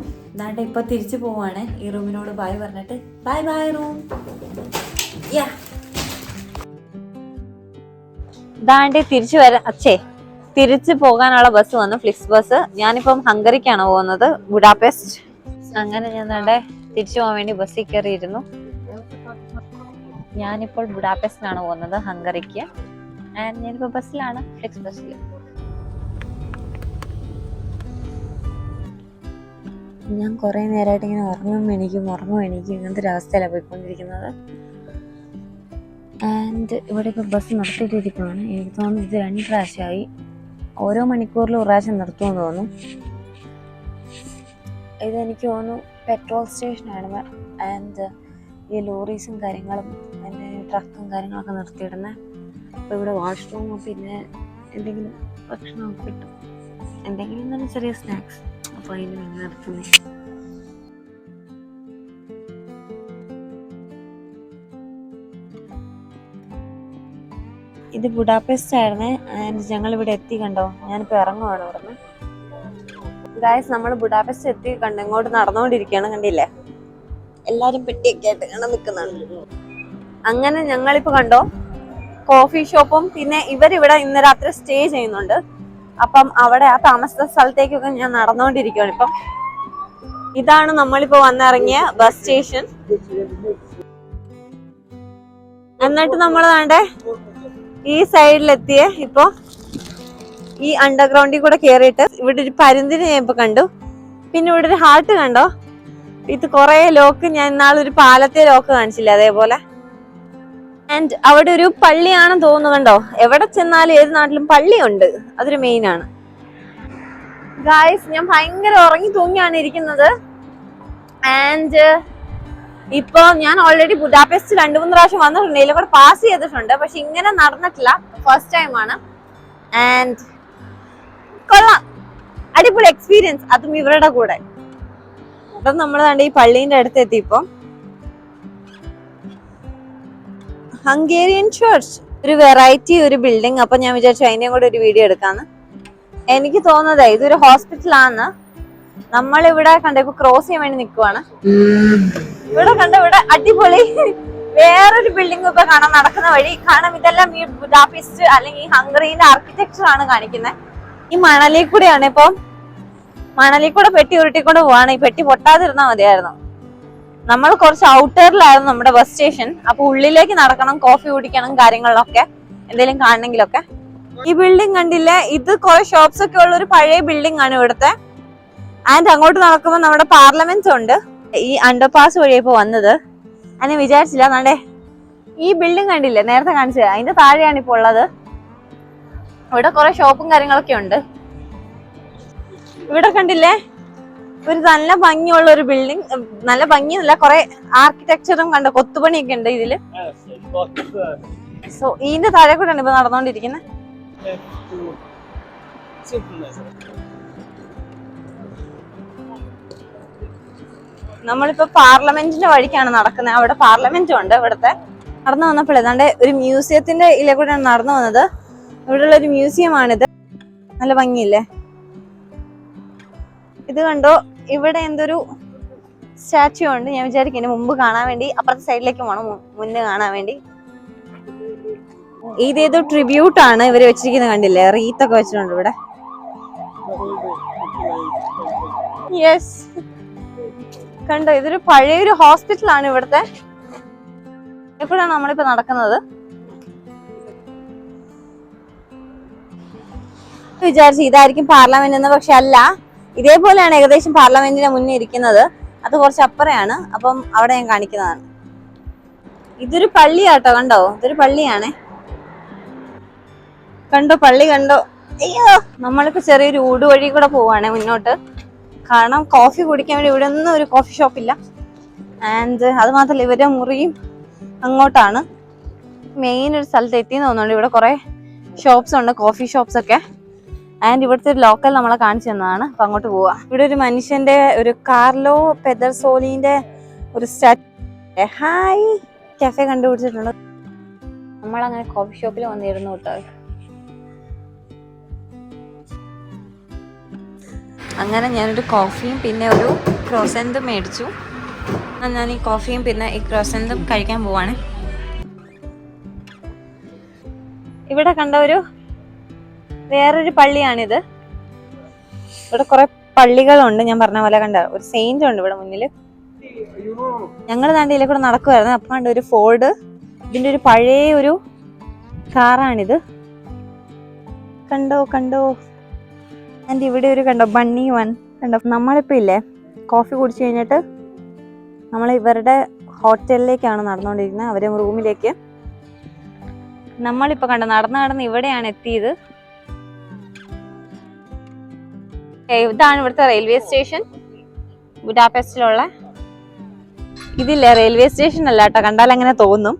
അവസാനം എന്നാണ്ട് ഇപ്പൊ തിരിച്ചു പോവാണ്. ഈ റൂമിനോട് ബായ് പറഞ്ഞിട്ട് ബൈ ബൈ റൂം യാ ഇതാണ്ട് തിരിച്ചു വരാൻ അച്ഛേ തിരിച്ചു പോകാനുള്ള ബസ് വന്നു ഫ്ലിക്സ് ബസ് ഞാനിപ്പം ഹംഗറിക്കാണ് പോകുന്നത് ബുഡാപെസ്റ്റ്. അങ്ങനെ ഞാൻ ദാണ്ടെ തിരിച്ചു പോകാൻ വേണ്ടി ബസ്സിൽ കയറിയിരുന്നു. ഞാനിപ്പോൾ ബുഡാപെസ്റ്റിനാണ് പോകുന്നത് ഹംഗറിക്ക്. ആൻഡ് ഞാനിപ്പോൾ ബസ്സിലാണ് ഫ്ലിക്സ് ബസ്സിൽ ഞാൻ കുറേ നേരമായിട്ട് ഇങ്ങനെ ഉറങ്ങും എണീക്കും ഉറങ്ങും എണീക്കും. ഇങ്ങനത്തെ ഒരു അവസ്ഥയിലാണ് പോയിക്കൊണ്ടിരിക്കുന്നത്. ആൻഡ് ഇവിടെ ഇപ്പോൾ ബസ് നിർത്തിയിട്ടിരിക്കുകയാണ് എനിക്ക് തോന്നുന്നു ഇത് രണ്ട് പ്രാവശ്യമായി. ഓരോ മണിക്കൂറിലും പ്രാവശ്യം നിർത്തുമെന്ന് തോന്നുന്നു. ഇതെനിക്ക് തോന്നുന്നു പെട്രോൾ സ്റ്റേഷനാണ് ആൻഡ് ഈ ലോറീസും കാര്യങ്ങളും എന്റെ ട്രക്കും കാര്യങ്ങളൊക്കെ നിർത്തിയിടുന്നത് അപ്പോൾ ഇവിടെ വാഷ്റൂമും പിന്നെ എന്തെങ്കിലും ഭക്ഷണമൊക്കെ കിട്ടും. എന്തെങ്കിലും തന്നെ ചെറിയ സ്നാക്സ് അപ്പോൾ അതിന് നിർത്തുന്നത് ഇത് ബുഡാപെസ്റ്റ് ആയിരുന്നേ. ഞങ്ങൾ ഇവിടെ എത്തി കണ്ടോ? ഞാനിപ്പോൾ ഇറങ്ങുവാണ് ഇവിടുന്ന്. ഗായസ് നമ്മൾ ബുഡാപെസ്റ്റ് എത്തി കണ്ടു ഇങ്ങോട്ട് നടന്നുകൊണ്ടിരിക്കുകയാണ് കണ്ടില്ലേ? എല്ലാരും പെട്ടിയൊക്കെ ആയിട്ട് ഇങ്ങനെ നിൽക്കുന്നുണ്ട് അങ്ങനെ ഞങ്ങളിപ്പോ കണ്ടോ കോഫി ഷോപ്പും പിന്നെ ഇവരിവിടെ ഇന്ന് രാത്രി സ്റ്റേ ചെയ്യുന്നുണ്ട്. അപ്പം അവിടെ ആ താമസ സ്ഥലത്തേക്കൊക്കെ ഞാൻ നടന്നുകൊണ്ടിരിക്കുകയാണ് ഇപ്പം. ഇതാണ് നമ്മളിപ്പോ വന്നിറങ്ങിയ ബസ് സ്റ്റേഷൻ എന്നിട്ട് നമ്മൾ വേണ്ടേ ഈ സൈഡിലെത്തിയ ഇപ്പൊ ഈ അണ്ടർഗ്രൗണ്ടിൽ കൂടെ കേറിയിട്ട് ഇവിടെ ഒരു പരുന്തിനെ ഞാൻ ഇപ്പൊ കണ്ടു. പിന്നെ ഇവിടെ ഒരു ഹാർട്ട് കണ്ടോ? ഇത് കുറെ ലോക്ക് ഞാൻ ഇന്നാളൊരു പാലത്തെ ലോക്ക് കാണിച്ചില്ല അതേപോലെ? ആൻഡ് അവിടെ ഒരു പള്ളിയാണെന്ന് തോന്നുന്നു കണ്ടോ? എവിടെ ചെന്നാലും ഏത് നാട്ടിലും പള്ളിയുണ്ട്. അതൊരു മെയിൻ ആണ്. ഗായ്സ് ഞാൻ ഭയങ്കര ഉറങ്ങി തൂങ്ങിയാണ് ഇരിക്കുന്നത്. ആൻഡ് ഇപ്പൊ ഞാൻ ഓൾറെഡി ബുഡാപെസ്റ്റ് രണ്ടു മൂന്ന് പ്രാവശ്യം വന്നിട്ടുണ്ട്. ഇവിടെ പാസ് ചെയ്തിട്ടുണ്ട്. പക്ഷെ ഇങ്ങനെ നടന്നിട്ടില്ല. ഫസ്റ്റ് ടൈം ആണ്. ആൻഡ് കൊള്ളാം. അടിപൊളി എക്സ്പീരിയൻസ് അതും ഇവരുടെ കൂടെ. അപ്പം നമ്മൾ കണ്ട ഈ പള്ളീന്റെ അടുത്ത് എത്തി ഇപ്പം. ഹംഗേറിയൻ ചർച്ച് ഒരു വെറൈറ്റി ഒരു ബിൽഡിംഗ് അപ്പൊ ഞാൻ വിചാരിച്ചു അതിനെയും കൂടെ ഒരു വീഡിയോ എടുക്കാന്ന്. എനിക്ക് തോന്നുന്നത് ഇതൊരു ഹോസ്പിറ്റലാണ് നമ്മളിവിടെ കണ്ട ഇപ്പൊ ക്രോസ് ചെയ്യാൻ വേണ്ടി നിക്കുവാണ്. ഇവിടെ കണ്ട ഇവിടെ അടിപൊളി. വേറൊരു ബിൽഡിംഗ് ഇപ്പൊ കാണാൻ നടക്കുന്ന വഴി. കാരണം ഇതെല്ലാം ഈ ബുദാപിസ്റ്റ് അല്ലെങ്കിൽ ഹംഗറിന്റെ ആർക്കിടെക്ചർ ആണ് കാണിക്കുന്നത് ഈ മണലിൽ കൂടെയാണ് ഇപ്പൊ മണലിൽ കൂടെ പെട്ടി ഉരുട്ടിക്കൊണ്ട് പോവാണ്. ഈ പെട്ടി പൊട്ടാതിരുന്നാ മതിയായിരുന്നു. നമ്മൾ കുറച്ച് ഔട്ടറിലായിരുന്നു നമ്മുടെ ബസ് സ്റ്റേഷൻ അപ്പൊ ഉള്ളിലേക്ക് നടക്കണം കോഫി കുടിക്കണം കാര്യങ്ങളിലൊക്കെ. എന്തെങ്കിലും കാണണമെങ്കിലൊക്കെ. ഈ ബിൽഡിംഗ് കണ്ടില്ലേ? ഇത് കുറെ ഷോപ്സ് ഒക്കെ ഉള്ള ഒരു പഴയ ബിൽഡിംഗ് ആണ് ഇവിടുത്തെ. ആൻഡ് അങ്ങോട്ട് നടക്കുമ്പോൾ നമ്മുടെ പാർലമെന്റ് ഉണ്ട്. ഈ അണ്ടർപാസ് വഴി ഇപ്പൊ വന്നത്. അതിനെ വിചാരിച്ചില്ല നാണ്ടേ ഈ ബിൽഡിംഗ് കണ്ടില്ലേ? നേരത്തെ കാണിച്ചത്. അതിന്റെ താഴെയാണ് ഇപ്പോൾ ഉള്ളത്. ഇവിടെ കുറെ ഷോപ്പും കാര്യങ്ങളൊക്കെ ഉണ്ട്. ഇവിടെ കണ്ടില്ലേ? ഒരു നല്ല ഭംഗിയുള്ള ഒരു ബിൽഡിംഗ് നല്ല ഭംഗിയല്ല കുറെ ആർക്കിടെക്ചറും കണ്ട കൊത്തുപണിയൊക്കെ ഉണ്ട് ഇതിൽ. സോ ഇതിന്റെ താഴെ കൂടെയാണ് ഇപ്പൊ നടന്നുകൊണ്ടിരിക്കുന്നത് നമ്മളിപ്പോ പാർലമെന്റിന്റെ വഴിക്കാണ് നടക്കുന്നത്. അവിടെ പാർലമെന്റും ഉണ്ട്. ഇവിടുത്തെ നടന്നു വന്നപ്പോൾ ഏതാണ്ട് ഒരു മ്യൂസിയത്തിന്റെ ഇതിലെ കൂടെയാണ് നടന്നു വന്നത്. ഇവിടെയുള്ള ഒരു മ്യൂസിയം ആണിത് നല്ല ഭംഗിയില്ലേ? ഇത് കണ്ടോ? ഇവിടെ എന്തൊരു സ്റ്റാച്യു ഉണ്ട്. ഞാൻ വിചാരിക്കും ഇതിന് മുമ്പ് കാണാൻ വേണ്ടി അപ്പുറത്തെ സൈഡിലേക്ക് പോകണം മു- മുന്നേ കാണാൻ വേണ്ടി. ഇതേതോ ട്രിബ്യൂട്ട് ആണ് ഇവർ വെച്ചിരിക്കുന്നത് കണ്ടില്ലേ? റീത്തൊക്കെ വെച്ചിട്ടുണ്ട് ഇവിടെ. യെസ് കണ്ടോ ഇതൊരു പഴയൊരു ഹോസ്പിറ്റലാണ് ഇവിടുത്തെ. എപ്പോഴാണ് നമ്മളിപ്പോ നടക്കുന്നത്. വിചാരിച്ചു ഇതായിരിക്കും പാർലമെന്റ് എന്ന് പക്ഷെ അല്ല. ഇതേപോലെയാണ് ഏകദേശം പാർലമെന്റിന്റെ മുന്നേ ഇരിക്കുന്നത്. അത് കുറച്ച് അപ്പുറയാണ്. അപ്പം അവിടെ ഞാൻ കാണിക്കുന്നതാണ്. ഇതൊരു പള്ളിയാട്ടോ കണ്ടോ? ഇതൊരു പള്ളിയാണേ. കണ്ടോ പള്ളി കണ്ടോ? അയ്യോ നമ്മളിപ്പോ ചെറിയൊരു ഊട് വഴി കൂടെ പോവാണ് മുന്നോട്ട്. കാരണം കോഫി കുടിക്കാൻ വേണ്ടി ഇവിടെ ഒന്നും ഒരു കോഫി ഷോപ്പില്ല ആൻഡ് അത് മാത്രമല്ല ഇവരുടെ മുറിയും അങ്ങോട്ടാണ്. മെയിൻ ഒരു സ്ഥലത്ത് എത്തിയെന്ന് തോന്നുന്നുണ്ട്. ഇവിടെ കുറെ ഷോപ്സ് ഉണ്ട് കോഫി ഷോപ്സ് ഒക്കെ. ആൻഡ് ഇവിടുത്തെ ഒരു ലോക്കൽ നമ്മളെ കാണിച്ചു തന്നതാണ്. അപ്പൊ അങ്ങോട്ട് പോവാ. ഇവിടെ ഒരു മനുഷ്യന്റെ ഒരു കാർലോ പെദർ പെദർസോലിന്റെ ഒരു സ്റ്റാറ്റ് ഹായ്. കഫേ കണ്ടുപിടിച്ചിട്ടുണ്ട്. നമ്മളങ്ങനെ കോഫി ഷോപ്പിൽ വന്നിരുന്നു കേട്ടോ. അങ്ങനെ ഞാനൊരു കോഫിയും പിന്നെ ഒരു ക്രോസന്റും മേടിച്ചു. ഞാൻ ഈ കോഫിയും പിന്നെ ഈ ക്രോസന്റും കഴിക്കാൻ പോവാണ്. ഇവിടെ കണ്ട ഒരു വേറൊരു പള്ളിയാണിത്. ഇവിടെ കുറെ പള്ളികളുണ്ട്. ഞാൻ പറഞ്ഞ പോലെ കണ്ട ഒരു സെയിന്റ് ഉണ്ട് ഇവിടെ മുന്നിൽ ഞങ്ങൾ താണ്ടിയിലെ കൂടെ നടക്കുമായിരുന്നു അപ്പം കണ്ട ഒരു ഫോൾഡ് ഇതിന്റെ ഒരു പഴയ ഒരു കാറാണിത് കണ്ടോ കണ്ടോ? ആൻഡ് ഇവിടെ ഒരു കണ്ടോ ബണ്ണി വൺ കണ്ടോ നമ്മളിപ്പോ ഇല്ലേ കോഫി കുടിച്ചു കഴിഞ്ഞിട്ട് നമ്മൾ ഇവരുടെ ഹോട്ടലിലേക്കാണ് നടന്നുകൊണ്ടിരിക്കുന്നത് അവരെ റൂമിലേക്ക്. നമ്മളിപ്പോ കണ്ടോ നടന്ന് നടന്ന് ഇവിടെയാണ് എത്തിയത്. ഇതാണ് ഇവിടുത്തെ റെയിൽവേ സ്റ്റേഷൻ ബുഡാപെസ്റ്റിലുള്ള ഇതില്ല റെയിൽവേ സ്റ്റേഷൻ അല്ല കേട്ടോ കണ്ടാൽ അങ്ങനെ തോന്നും.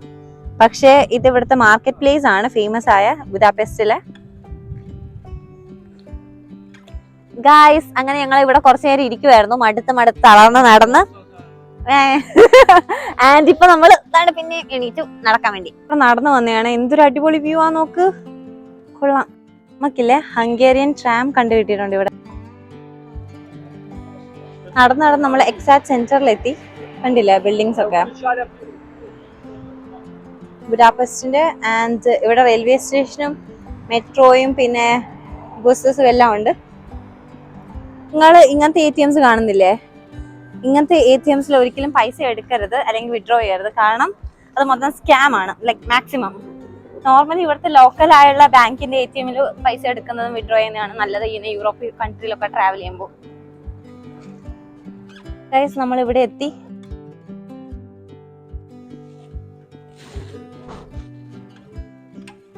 പക്ഷേ ഇത് ഇവിടുത്തെ മാർക്കറ്റ് പ്ലേസ് ആണ് ഫേമസ് ആയ ബുദാപെസ്റ്റിലെ ഗായ്സ് അങ്ങനെ ഞങ്ങൾ ഇവിടെ കുറച്ചു നേരം ഇരിക്കുമായിരുന്നു മടുത്ത് മടുത്ത് തളർന്ന് നടന്ന്. ആൻഡ് ഇപ്പൊ നമ്മൾ ഇതാണ് പിന്നെ എണീറ്റു നടക്കാൻ വേണ്ടി. ഇപ്പൊ നടന്നു വന്നതാണ്. എന്തൊരു അടിപൊളി വ്യൂ ആ നോക്ക്. കൊള്ളാം. നമുക്കില്ലേ ഹംഗേറിയൻ ട്രാം കണ്ടു കിട്ടിയിട്ടുണ്ട് ഇവിടെ. നടന്ന് നടന്ന് നമ്മൾ എക്സാക്ട് സെന്ററിലെത്തി കണ്ടില്ലേ ബിൽഡിങ്സ് ഒക്കെ? ബുഡാപെസ്റ്റിന്റെ ആൻഡ് ഇവിടെ റെയിൽവേ സ്റ്റേഷനും മെട്രോയും പിന്നെ ബസ്സസും എല്ലാം ഉണ്ട്. നിങ്ങൾ ഇങ്ങനത്തെ എ ടി എംസ് കാണുന്നില്ലേ? ഇങ്ങനത്തെ എ ടി എംസിൽ ഒരിക്കലും പൈസ എടുക്കരുത് അല്ലെങ്കിൽ വിഡ്രോ ചെയ്യരുത്. കാരണം അത് മൊത്തം സ്കാം ആണ് ലൈക്ക് മാക്സിമം നോർമലി ഇവിടുത്തെ ലോക്കൽ ആയുള്ള ബാങ്കിന്റെ എ ടി എമ്മിൽ പൈസ എടുക്കുന്നതും വിഡ്രോ ചെയ്യുന്നതാണ് നല്ലത്. ഇങ്ങനെ യൂറോപ്യൻ കൺട്രിയിലൊക്കെ ട്രാവൽ ചെയ്യുമ്പോൾ. നമ്മൾ ഇവിടെ എത്തി.